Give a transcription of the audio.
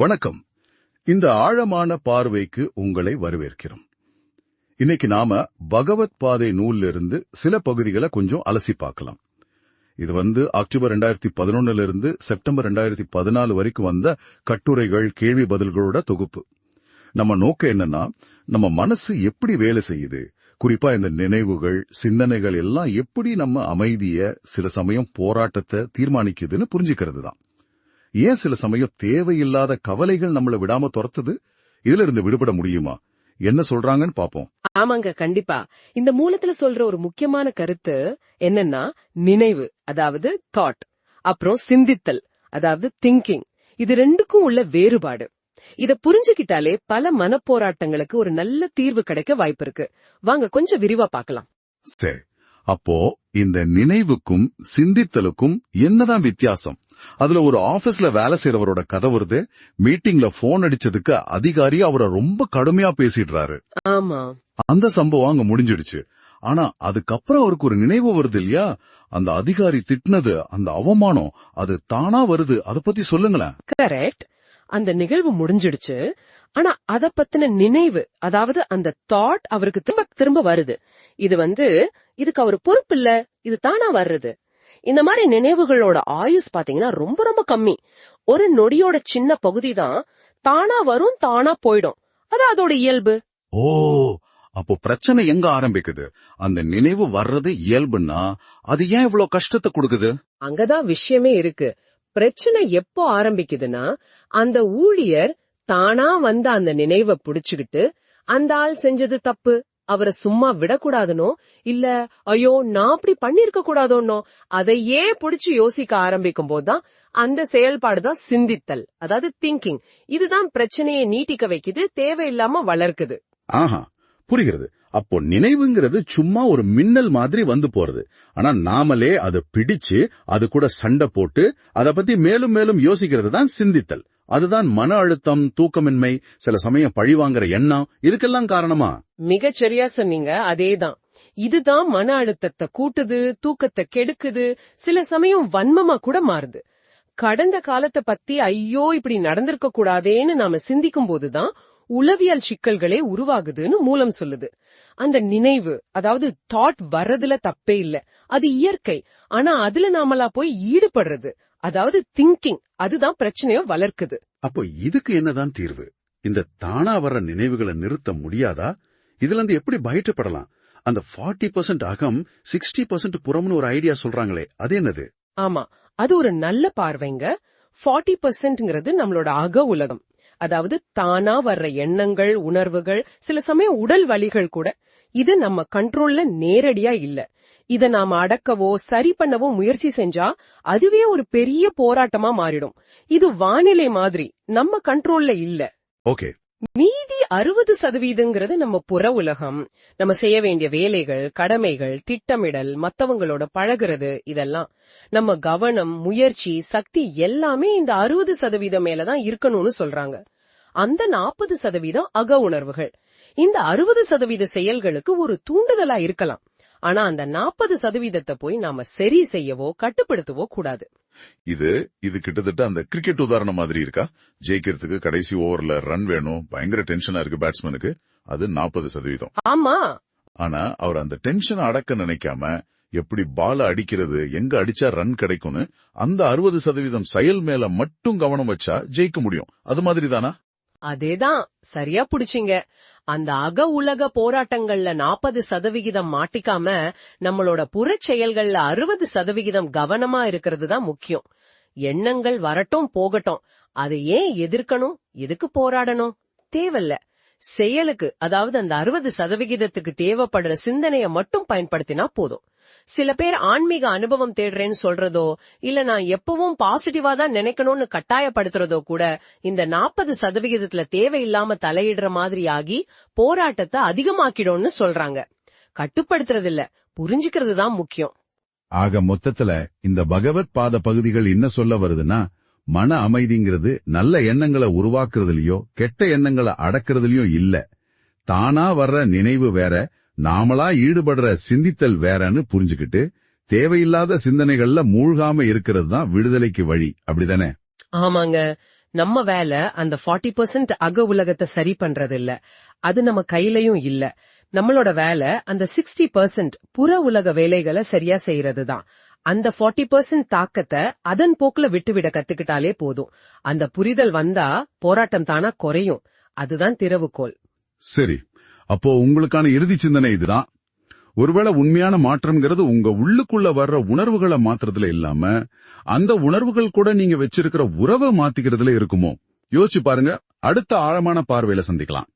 வணக்கம். இந்த ஆழமான பார்வைக்கு உங்களை வரவேற்கிறோம். இன்னைக்கு நாம பகவத் பாதை நூல்ல இருந்து சில பகுதிகளை கொஞ்சம் அலசி பார்க்கலாம். இது வந்து அக்டோபர் ரெண்டாயிரத்தி பதினொன்னுல இருந்து செப்டம்பர் ரெண்டாயிரத்தி பதினாலு வரைக்கும் வந்த கட்டுரைகள் கேள்வி பதில்களோட தொகுப்பு. நம்ம நோக்கம் என்னன்னா நம்ம மனசு எப்படி வேலை செய்யுது? குறிப்பா இந்த நினைவுகள் சிந்தனைகள் எல்லாம் எப்படி நம்ம அமைதிய சில சமயம் போராட்டத்தை தீர்மானிக்குதுன்னு புரிஞ்சுக்கிறது தான் ஏன் சில சமயம் தேவையில்லாத கவலைகள் நம்மள விடாம துரத்துது? இதுல இருந்து விடுபட முடியுமா? என்ன சொல்றாங்கன்னு பாப்போம். ஆமாங்க கண்டிப்பா. இந்த மூலத்துல சொல்ற ஒரு முக்கியமான கருத்து என்னன்னா நினைவு அதாவது தாட் அப்புறம் சிந்தித்தல் அதாவது திங்கிங் இது ரெண்டுக்கும் உள்ள வேறுபாடு. இத புரிஞ்சுக்கிட்டாலே பல மனப்போராட்டங்களுக்கு ஒரு நல்ல தீர்வு கிடைக்க வாய்ப்பு இருக்கு. வாங்க கொஞ்சம் விரிவா பார்க்கலாம். சரி. அப்போ இந்த நினைவுக்கும் சிந்தித்தலுக்கும் என்னதான் வித்தியாசம்? அதுல ஒரு ஆபீஸ்ல வேலை செய்யறவரோட கதை வருது. மீட்டிங்ல போன் அடிச்சதுக்கு அதிகாரி அவரை ரொம்ப கடுமையா பேசிடுறாரு. அந்த சம்பவம் அங்க முடிஞ்சிடுச்சு. ஆனா அதுக்கப்புறம் அவருக்கு ஒரு நினைவு வருது இல்லையா? அந்த அதிகாரி திட்டினது அந்த அவமானம் அது தானா வருது. அத பத்தி சொல்லுங்களேன். கரெக்ட் அந்த நிகழ்வு முடிஞ்சிடுச்சு. ஆனா அத பத்தின நினைவு அதாவது அந்த தாட் அவருக்கு திரும்ப திரும்ப வருது. இது வந்து இதுக்கு அவர் பொறுப்பு இல்ல இது தானா வர்றது. இந்த மாதிரி நினைவுகளோட ஆயுஸ் பாத்தீங்கன்னா ரொம்ப ரொம்ப கம்மி. ஒரு நொடியோட சின்ன பகுதி தான் தானா வரும் தானா போயிடும். அது அதோட இயல்பு. ஓ அப்போ பிரச்சனை எங்க ஆரம்பிக்குது? அந்த நினைவு வர்றது இயல்புன்னா அது ஏன் இவ்வளவு கஷ்டத்தை கொடுக்குது? அங்கதான் விஷயமே இருக்கு. பிரச்சனை எப்போ ஆரம்பிக்குதுன்னா அந்த ஊழியர் தானா வந்த அந்த நினைவை புடிச்சுக்கிட்டு அந்த ஆள் செஞ்சது தப்பு. அவரை சும்மா விடக்கூடாதுனோ? இல்ல ஐயோ நான் அப்படி பண்ணிருக்க கூடாதோன்னோ? அதையே புடிச்சு யோசிக்க ஆரம்பிக்கும் போதுதான் அந்த செயல்பாடு தான் சிந்தித்தல் அதாவது திங்கிங் இதுதான் பிரச்சனையை நீட்டிக்க வைக்குது தேவையில்லாம வளர்க்குது. ஆஹா புரிகிறது. அப்போ நினைவுங்கிறது சும்மா ஒரு மின்னல் மாதிரி வந்து போறது. ஆனா நாமளே அதை பிடிச்சு அது கூட சண்டை போட்டு அதை பத்தி மேலும் மேலும் யோசிக்கிறது தான் சிந்தித்தல். அதுதான் மன அழுத்தம் தூக்கமின்மை சில சமயம் பழிவாங்குற எண்ணம் இதுக்கெல்லாம் காரணமா? மிக சரியா சொன்னீங்க அதேதான். இதுதான் மன அழுத்தத்தை கூட்டுது தூக்கத்தை கெடுக்குது சில சமயம் வன்மமா கூட மாறுது. கடந்த காலத்தை பத்தி ஐயோ இப்படி நடந்திருக்க கூடாதேன்னு நாம சிந்திக்கும் போதுதான் உளவியல் சிக்கல்களே உருவாகுதுன்னு மூலம் சொல்லுது. அந்த நினைவு அதாவது தாட் வர்றதுல தப்பே இல்ல. அது இயற்கை. ஆனா அதுல நாமளா போய் ஈடுபடுறது. அதாவது திங்கிங் அதுதான் பிரச்சனைய வளர்க்குது. அப்போ இதுக்கு என்னதான் தீர்வு? இந்த தானா வர்ற நினைவுகளை நிறுத்த முடியாதா? இதுல இருந்து எப்படி பயிற்றப்படலாம்? அந்த 40% பர்சன்ட் அகம் சிக்ஸ்டி பர்சன்ட் புறம்னு ஒரு ஐடியா சொல்றாங்களே அது என்னது? ஆமா அது ஒரு நல்ல பார்வைங்க. ஃபார்ட்டி பர்சன்ட்ங்கிறது நம்மளோட அக உலகம். அதாவது தானா வர்ற எண்ணங்கள் உணர்வுகள் சில சமயம் உடல் வலிகள் கூட இது நம்ம கண்ட்ரோல்ல நேரடியா இல்ல. இத நாம அடக்கவோ சரி பண்ணவோ முயற்சி செஞ்சா அதுவே ஒரு பெரிய போராட்டமா மாறிடும். இது வானிலை மாதிரி நம்ம கண்ட்ரோல்ல இல்ல. ஓகே. மீதி அறுபது சதவீதங்கிறது நம்ம புற உலகம். நம்ம செய்ய வேண்டிய வேலைகள் கடமைகள் திட்டமிடல் மத்தவங்களோட பழகுறது இதெல்லாம். நம்ம கவனம் முயற்சி சக்தி எல்லாமே இந்த அறுபது சதவீதம் மேலதான் இருக்கணும்னு சொல்றாங்க. அந்த நாற்பது சதவீதம் அக உணர்வுகள். இந்த அறுபது சதவீத செயல்களுக்கு ஒரு தூண்டுதலா இருக்கலாம். ஆனா அந்த நாற்பது சதவீதத்தை போய் நாம சரி செய்யவோ கட்டுப்படுத்தவோ கூடாது. இது இது கிட்டத்தட்ட அந்த கிரிக்கெட் உதாரணம் மாதிரி இருக்கா? ஜெயிக்கிறதுக்கு கடைசி ஓவர்ல ரன் வேணும் பயங்கர டென்ஷனா இருக்கு பேட்ஸ்மேனுக்கு அது நாற்பது சதவீதம். ஆமா. ஆனா அவர் அந்த டென்ஷனை அடக்க நினைக்காம எப்படி பால அடிக்கிறது எங்க அடிச்சா ரன் கிடைக்கும்னு அந்த அறுபது சதவீதம் செயல் மேல மட்டும் கவனம் வச்சா ஜெயிக்க முடியும். அது மாதிரி தானா? அதேதான் சரியா புடிச்சிங்க. அந்த அக உலக போராட்டங்கள்ல நாற்பது சதவிகிதம் மாட்டிக்காம நம்மளோட புற செயல்கள்ல அறுபது சதவிகிதம் கவனமா இருக்கிறது தான் முக்கியம். எண்ணங்கள் வரட்டும் போகட்டும். அதை ஏன் எதிர்க்கணும்? எதுக்கு போராடணும்? தேவையில்ல. செயலுக்கு அதாவது அந்த அறுபது சதவிகிதத்துக்கு தேவைப்படுற சிந்தனைய மட்டும் பயன்படுத்தினா போதும். சில பேர் ஆன்மீக அனுபவம் தேடுறேன்னு சொல்றதோ இல்ல நான் எப்பவும் பாசிட்டிவா தான் நினைக்கணும்னு கட்டாயப்படுத்துறதோ கூட இந்த நாற்பது சதவிகிதத்துல தேவையில்லாம தலையிடுற மாதிரி ஆகி போராட்டத்தை அதிகமாக்கிடும்னு சொல்றாங்க. கட்டுப்படுத்துறது இல்ல புரிஞ்சுக்கிறது தான் முக்கியம். ஆக மொத்தத்துல இந்த பகவத் பாத பகுதிகள் என்ன சொல்ல வருதுன்னா மன அமைதிங்கிறது நல்ல எண்ணங்களை உருவாக்குறதுலயோ கெட்ட எண்ணங்களை அடக்கிறதுலயோ இல்ல. தானா வர்ற நினைவு வேற நாமளா ஈடுபடுற சிந்தித்தல் வேறன்னு புரிஞ்சுக்கிட்டு தேவையில்லாத சிந்தனைகள்ல மூழ்காம இருக்கிறது தான் விடுதலைக்கு வழி. அப்படிதானே? ஆமாங்க. நம்ம வேலை அந்த 40% பர்சன்ட் அக உலகத்தை சரி பண்றது இல்ல அது நம்ம கையிலயும் இல்ல. நம்மளோட வேலை அந்த 60% பர்சன்ட் புற உலக வேலைகளை சரியா செய்யறது தான் அந்த 40% பர்சன்ட் தாக்கத்தை அதன் போக்குல விட்டுவிட கத்துக்கிட்டாலே போதும். அந்த புரிதல் வந்தா போராட்டம் தானா குறையும். அதுதான் திறவுகோல் சரி. அப்போ உங்களுக்கான இறுதி சிந்தனை இதுதான். ஒருவேளை உண்மையான மாற்றம்ங்கிறது உங்க உள்ளுக்குள்ள வர்ற உணர்வுகளை மாத்துறதுல இல்லாம அந்த உணர்வுகள் கூட நீங்க வச்சிருக்கிற உறவை மாத்திக்கிறதுல இருக்குமோ? யோசிச்சு பாருங்க. அடுத்த ஆழமான பார்வையில சந்திக்கலாம்.